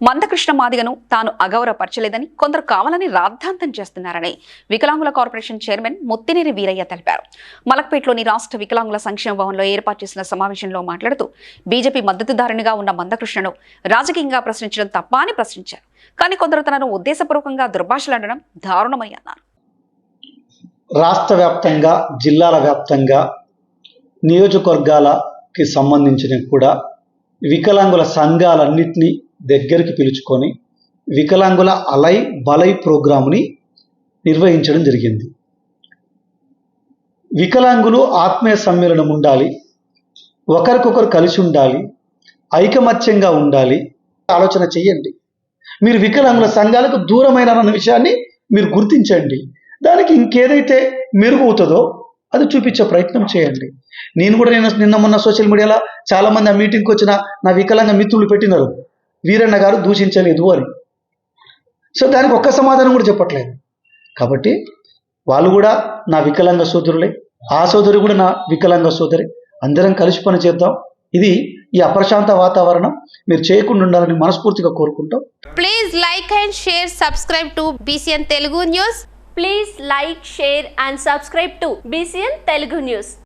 మందకృష్ణ మాదిగను తాను అగౌరవపరచలేదని కొందరు కావాలని రాద్ధాంతం చేస్తున్నారని వికలాంగుల కార్పొరేషన్ చైర్మన్ ముత్తినేని వీరయ్య తెలిపారు. మలక్పేటలోని రాష్ట్ర వికలాంగుల సంక్షేమ భవన్లో ఏర్పాటు చేసిన సమావేశంలో మాట్లాడుతూ బీజేపీ మద్దతుదారునిగా ఉన్న మందకృష్ణను రాజకీయంగా ప్రశ్నించడం తప్ప అని ప్రశ్నించారు. కానీ కొందరు తనను ఉద్దేశపూర్వకంగా దుర్భాషలాడడం దారుణమని అన్నారు రాష్ట్ర వ్యాప్తంగా జిల్లాల వ్యాప్తంగా నియోజకవర్గాలకి సంబంధించిన కూడా వికలాంగుల సంఘాలన్నింటినీ దగ్గరికి పిలుచుకొని వికలాంగుల అలై బలై ప్రోగ్రాముని నిర్వహించడం జరిగింది. వికలాంగులు ఆత్మీయ సమ్మేళనం ఉండాలి ఒకరికొకరు కలిసి ఉండాలి ఐకమత్యంగా ఉండాలి. ఆలోచన చేయండి. మీరు వికలాంగుల సంఘాలకు దూరమైన అన్న విషయాన్ని మీరు గుర్తించండి. దానికి ఇంకేదైతే మెరుగవుతుందో అది చూపించే ప్రయత్నం చేయండి. నేను కూడా నేను నిన్న మొన్న సోషల్ మీడియాలో చాలామంది ఆ మీటింగ్కి వచ్చిన నా వికలాంగ మిత్రులు పెట్టినారు. వీరన్న గారు దూషించలేదు అని. సో దానికి ఒక్క సమాధానం కూడా చెప్పట్లేదు. కాబట్టి వాళ్ళు కూడా నా వికలాంగ సోదరులే ఆ సోదరి కూడా నా వికలాంగ సోదరి. అందరం కలిసి పని చేద్దాం. ఇది ఈ అప్రశాంత వాతావరణం. మీరు చేయకుండా ఉండాలని మనస్ఫూర్తిగా కోరుకుంటాం. Please like and share subscribe to BCN Telugu news please like share and subscribe to BCN Telugu news